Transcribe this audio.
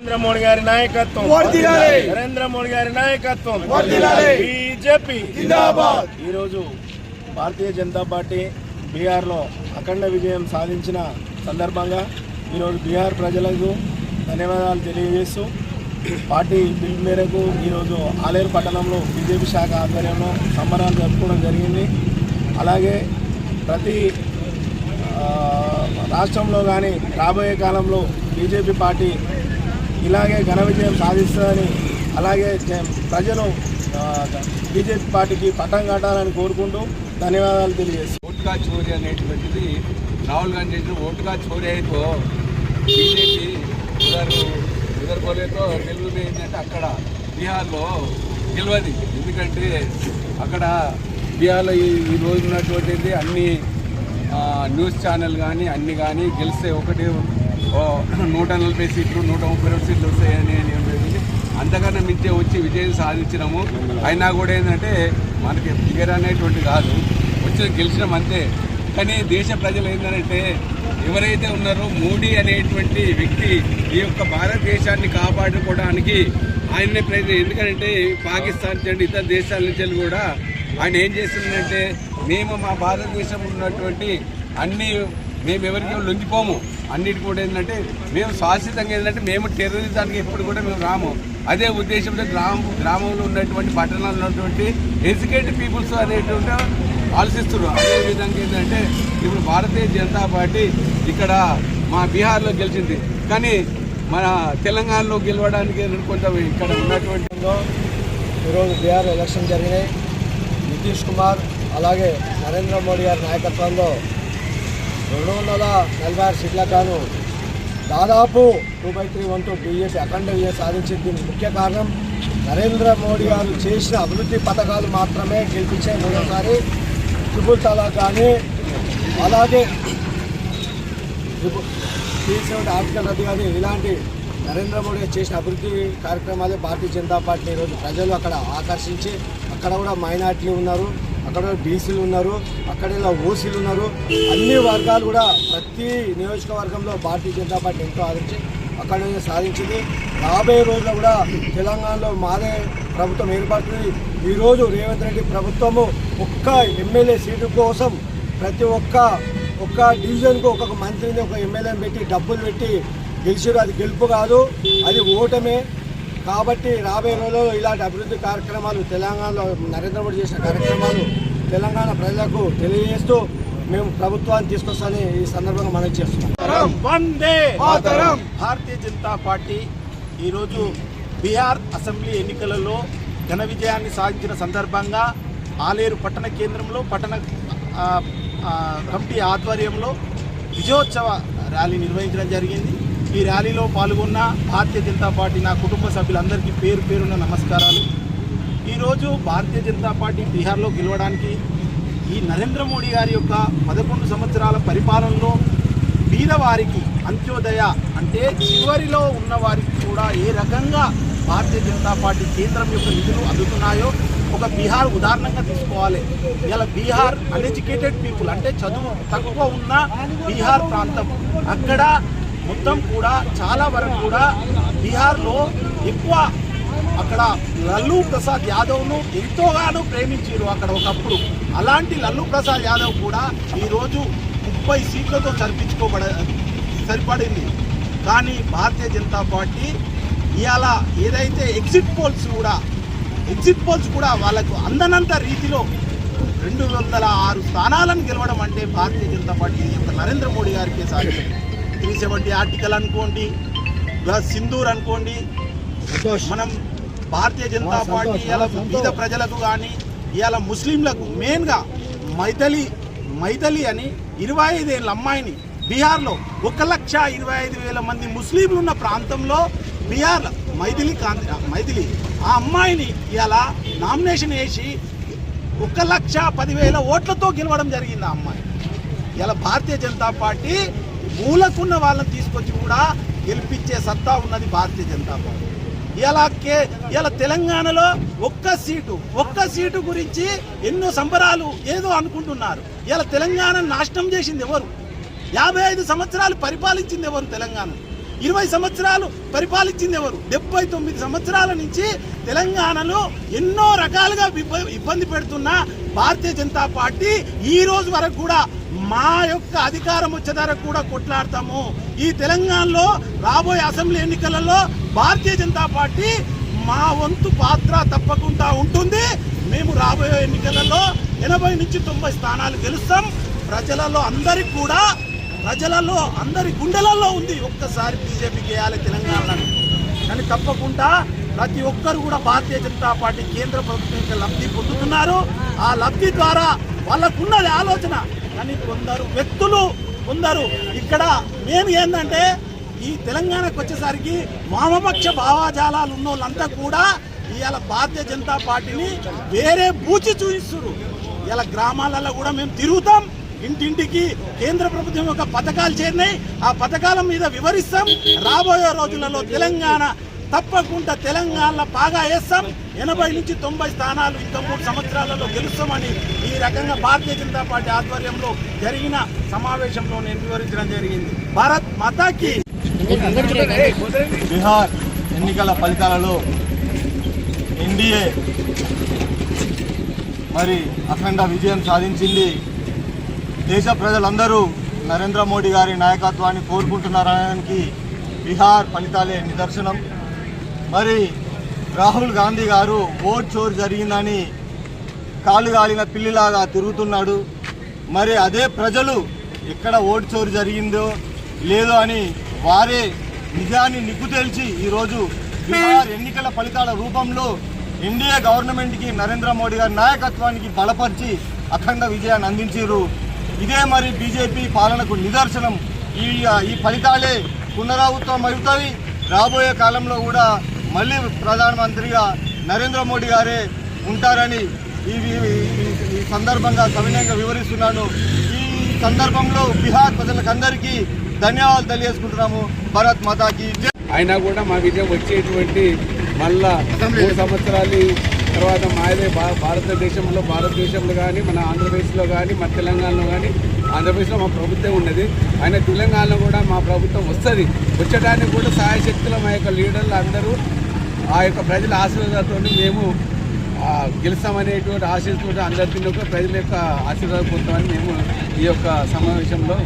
నరేంద్ర మోడీ గారి నాయకత్వం. నరేంద్ర మోడీ గారి నాయకత్వం. బీజేపీ. ఈరోజు భారతీయ జనతా పార్టీ బీహార్లో అఖండ విజయం సాధించిన సందర్భంగా ఈరోజు బీహార్ ప్రజలకు ధన్యవాదాలు తెలియజేస్తూ పార్టీ పిలుపు మేరకు ఈరోజు ఆలేరు పట్టణంలో బీజేపీ శాఖ ఆధ్వర్యంలో సంబరాలు జరుపుకోవడం జరిగింది. అలాగే ప్రతి రాష్ట్రంలో కానీ రాబోయే కాలంలో బీజేపీ పార్టీ ఇలాగే ఘన విజయం సాధిస్తుందని అలాగే ప్రజలు బీజేపీ పార్టీకి పట్టం కట్టాలని కోరుకుంటూ ధన్యవాదాలు తెలియజేస్తాను ఓట్కా చోరీ అనేటువంటిది రాహుల్ గాంధీ చేసిన ఓటుకా చోరీ అయిపో. బీజేపీ ఉదర్ గెలుపు ఏంటంటే అక్కడ బీహార్లో గెలవది. ఎందుకంటే అక్కడ బీహార్లో ఈ ఈ రోజు ఉన్నటువంటిది అన్ని న్యూస్ ఛానల్ కానీ అన్ని కానీ గెలిస్తే ఒకటి నూట నలభై సీట్లు నూట ముప్పై రెండు సీట్లు వస్తాయని నేను అంతకన్నా మించే వచ్చి విజయం సాధించినాము. అయినా కూడా ఏంటంటే మనకి ఫిగర్ అనేటువంటి కాదు. వచ్చి గెలిచినాం అంతే. కానీ దేశ ప్రజలు ఏంటంటే ఎవరైతే ఉన్నారో మోడీ అనేటువంటి వ్యక్తి ఈ యొక్క భారతదేశాన్ని కాపాడుకోవడానికి ఆయన్నే ప్రయత్నం. ఎందుకంటే పాకిస్తాన్ నుండి ఇతర దేశాల నుంచి కూడా ఆయన ఏం చేస్తుందంటే మేము మా భారతదేశంలో ఉన్నటువంటి అన్ని మేము ఎవరికి లొంగిపోము. అన్నిటి కూడా ఏంటంటే మేము శాశ్వతంగా ఏంటంటే మేము టెర్రరిజానికి ఎప్పుడు కూడా మేము రాము. అదే ఉద్దేశంతో గ్రామ గ్రామంలో ఉన్నటువంటి పట్టణాల్లో ఉన్నటువంటి ఎడ్యుకేటెడ్ పీపుల్స్ అనేటువంటి ఆలోచిస్తున్నారు. అదే విధంగా ఏంటంటే ఇప్పుడు భారతీయ జనతా పార్టీ ఇక్కడ మా బీహార్లో గెలిచింది. కానీ మన తెలంగాణలో గెలవడానికి కొంత ఇక్కడ ఉన్నటువంటి ఈరోజు బీహార్ ఎలక్షన్ జరిగినాయి. నితీష్ కుమార్ అలాగే నరేంద్ర మోడీ గారి నాయకత్వంలో రెండు వందల నలభై ఆరు సీట్ల దాదాపు two by three one two BJP అఖండ విజయం సాధించింది. దీనికి ముఖ్య కారణం నరేంద్ర మోడీ గారు చేసిన అభివృద్ధి పథకాలు మాత్రమే గెలిపించే మూడోసారి. ట్రిపుల్ తలాక్ కానీ అలాగే త్రీ సెవెంటీ ఆర్టికల్ రద్దు కానీ ఇలాంటి నరేంద్ర మోడీ గారు చేసిన అభివృద్ధి కార్యక్రమాలే భారతీయ జనతా పార్టీ ఈరోజు ప్రజలు అక్కడ ఆకర్షించి అక్కడ కూడా మైనార్టీలు ఉన్నారు. అక్కడ బీసీలు ఉన్నారు అక్కడ ఇలా ఓసీలు ఉన్నారు. అన్ని వర్గాలు కూడా ప్రతి నియోజకవర్గంలో భారతీయ జనతా పార్టీ ఎంతో ఆదరించి అక్కడ సాధించింది. రాబోయే రోజుల్లో కూడా తెలంగాణలో మాదే ప్రభుత్వం ఏర్పడుతుంది. ఈరోజు రేవంత్ రెడ్డి ప్రభుత్వము ఒక్క ఎమ్మెల్యే సీటు కోసం ప్రతి ఒక్క ఒక్క డివిజన్కు ఒక్కొక్క మంత్రిని ఒక ఎమ్మెల్యేని పెట్టి డబ్బులు పెట్టి గెలిచారు అది గెలుపు కాదు అది ఓటమే. కాబట్టి రాబోయే రోజుల్లో ఇలాంటి అభివృద్ధి కార్యక్రమాలు తెలంగాణలో నరేంద్ర మోడీ చేసిన కార్యక్రమాలు తెలంగాణ ప్రజలకు తెలియజేస్తూ మేము ప్రభుత్వాన్ని తీసుకొస్తామని ఈ సందర్భంగా మనం చేస్తున్నాం వందే మాతరం. భారతీయ జనతా పార్టీ ఈరోజు బీహార్ అసెంబ్లీ ఎన్నికలలో ఘన విజయాన్ని సాధించిన సందర్భంగా ఆలేరు పట్టణ కేంద్రంలో పట్టణ కమిటీ ఆధ్వర్యంలో విజయోత్సవ ర్యాలీ నిర్వహించడం జరిగింది ఈ ర్యాలీలో పాల్గొన్న భారతీయ జనతా పార్టీ నా కుటుంబ సభ్యులందరికీ పేరు పేరున్న నమస్కారాలు. ఈరోజు భారతీయ జనతా పార్టీ బీహార్లో గెలవడానికి ఈ నరేంద్ర మోడీ గారి యొక్క పదకొండు సంవత్సరాల పరిపాలనలో పేదవారికి అంత్యోదయ అంటే చివరిలో ఉన్న వారికి కూడా ఏ రకంగా భారతీయ జనతా పార్టీ కేంద్రం యొక్క నిధులు అందుతున్నాయో ఒక బీహార్ ఉదాహరణంగా తీసుకోవాలి. ఇలా బీహార్ అన్ఎడ్యుకేటెడ్ పీపుల్ అంటే చదువు తక్కువ ఉన్న బీహార్ ప్రాంతం. అక్కడ మొత్తం కూడా చాలా వరకు కూడా బీహార్లో ఎక్కువ అక్కడ లల్లు ప్రసాద్ యాదవ్ను ఎంతోగానో ప్రేమించారు అక్కడ ఒకప్పుడు. అలాంటి లల్లు ప్రసాద్ యాదవ్ కూడా ఈరోజు ముప్పై సీట్లతో సరిపించుకోబడ సరిపడింది. కానీ భారతీయ జనతా పార్టీ ఇవాళ ఏదైతే ఎగ్జిట్ పోల్స్ కూడా ఎగ్జిట్ పోల్స్ కూడా వాళ్ళకు అందనంత రీతిలో రెండు వందల ఆరు స్థానాలను గెలవడం అంటే భారతీయ జనతా పార్టీ నరేంద్ర మోడీ గారికి సాధ్యం. త్రీ సెవెంటీ ఆర్టికల్ అనుకోండి ప్లస్ సింధూర్ అనుకోండి మనం భారతీయ జనతా పార్టీ సంతోష్. బీద ప్రజలకు కానీ ఇవాళ ముస్లింలకు మెయిన్గా మైథలి మైథలి అని ఇరవై ఐదేళ్ళ అమ్మాయిని బీహార్లో ఒక లక్ష ఇరవై ఐదు వేల మంది ముస్లింలు ఉన్న ప్రాంతంలో బీహార్ మైథిలి కాంతి మైథిలి ఆ అమ్మాయిని ఇవాళ నామినేషన్ వేసి ఒక లక్ష పదివేల ఓట్లతో గెలవడం జరిగింది ఆ అమ్మాయి ఇలా భారతీయ జనతా పార్టీ మూలకున్న వాళ్ళని తీసుకొచ్చి కూడా గెలిపించే సత్తా ఉన్నది భారతీయ జనతా పార్టీ. ఇలా కే ఇలా తెలంగాణలో ఒక్క సీటు ఒక్క సీటు గురించి ఎన్నో సంబరాలు ఏదో అనుకుంటున్నారు. ఇలా తెలంగాణ నాశనం చేసింది ఎవరు? యాభై ఐదు సంవత్సరాలు పరిపాలించింది ఎవరు తెలంగాణ? ఇరవై సంవత్సరాలు పరిపాలించింది ఎవరు? డెబ్బై తొమ్మిది సంవత్సరాల నుంచి తెలంగాణలో ఎన్నో రకాలుగా ఇబ్బ- ఇబ్బంది పెడుతున్న భారతీయ జనతా పార్టీ ఈ రోజు వరకు కూడా మా యొక్క అధికారం వచ్చేదారకు కూడా కొట్లాడతాము. ఈ తెలంగాణలో రాబోయే అసెంబ్లీ ఎన్నికలలో భారతీయ జనతా పార్టీ మా వంతు పాత్ర తప్పకుండా ఉంటుంది. మేము రాబోయే ఎన్నికలలో ఎనభై నుంచి తొంభై స్థానాలు గెలుస్తాం. ప్రజలలో అందరికి కూడా ప్రజలలో అందరి గుండెలలో ఉంది. ఒక్కసారి బీజేపీకి వేయాలి తెలంగాణలో కానీ తప్పకుండా ప్రతి ఒక్కరు కూడా భారతీయ జనతా పార్టీ కేంద్ర ప్రభుత్వం యొక్క లబ్ధి పొందుతున్నారు. ఆ లబ్ధి ద్వారా వాళ్ళకున్నది ఆలోచన. కానీ కొందరు వ్యక్తులు కొందరు ఇక్కడ మేము ఏంటంటే ఈ తెలంగాణకు వచ్చేసరికి వామపక్ష భావాజాలాలు ఉన్న వాళ్ళంతా కూడా ఇవాళ భారతీయ జనతా పార్టీని వేరే బూచి చూపిస్తున్నారు ఇలా గ్రామాలలో కూడా మేము తిరుగుతాం. ఇంటింటికి కేంద్ర ప్రభుత్వం యొక్క పథకాలు చేరినాయి. ఆ పథకాల మీద వివరిస్తాం. రాబోయే రోజులలో తెలంగాణ తప్పకుండా తెలంగాణలో బాగా వేస్తాం. ఎనభై నుంచి తొంభై స్థానాలు ఇంకా మూడు సంవత్సరాలలో గెలుస్తామని ఈ రకంగా భారతీయ జనతా పార్టీ ఆధ్వర్యంలో జరిగిన సమావేశంలో నేను వివరించడం జరిగింది. భారత్ మాతాకి. బీహార్ ఎన్నికల ఫలితాలలో ఎన్డీఏ మరి అఖండ విజయం సాధించింది. దేశ ప్రజలందరూ నరేంద్ర మోడీ గారి నాయకత్వాన్ని కోరుకుంటున్నారనడానికి బీహార్ ఫలితాలే నిదర్శనం. మరి రాహుల్ గాంధీ గారు ఓట్ చోరు జరిగిందని కాలు గాలిన పిల్లిలాగా తిరుగుతున్నాడు. మరి అదే ప్రజలు ఎక్కడ ఓటు చోరు జరిగిందో లేదో అని వారే నిజాన్ని నిగ్గు తెలిసి ఈరోజు బీహార్ ఎన్నికల ఫలితాల రూపంలో ఎన్డీఏ గవర్నమెంట్కి నరేంద్ర మోడీ గారి నాయకత్వానికి బలపరిచి అఖండ విజయాన్ని అందించారు ఇదే మరి బీజేపీ పాలనకు నిదర్శనం. ఈ ఈ ఫలితాలే పునరావృతం అవుతాయి. రాబోయే కాలంలో కూడా మళ్ళీ ప్రధానమంత్రిగా నరేంద్ర మోడీ గారే ఉంటారని ఈ ఈ- సందర్భంగా సవినయంగా వివరిస్తున్నాను. ఈ సందర్భంలో బీహార్ ప్రజలకందరికీ ధన్యవాదాలు తెలియజేసుకుంటున్నాము. భారత్ మాతాకి అయినా కూడా మా విజయం వచ్చేటువంటి మళ్ళా మూడు సంవత్సరాలు తర్వాత మాదే భా- భారతదేశంలో భారతదేశంలో కానీ మన ఆంధ్రప్రదేశ్లో కానీ మన తెలంగాణలో కానీ ఆంధ్రప్రదేశ్లో మా ప్రభుత్వం ఉన్నది. ఆయన తెలంగాణలో కూడా మా ప్రభుత్వం వస్తుంది. వచ్చడానికి కూడా సహాయ శక్తులు మా యొక్క లీడర్లు అందరూ ఆ యొక్క ప్రజల ఆశీర్వాదంతో మేము గెలుస్తామనేటువంటి ఆశీస్సుతో అందరికీ ప్రజల యొక్క ఆశీర్వాదం పొందుతామని మేము ఈ యొక్క సమావేశంలో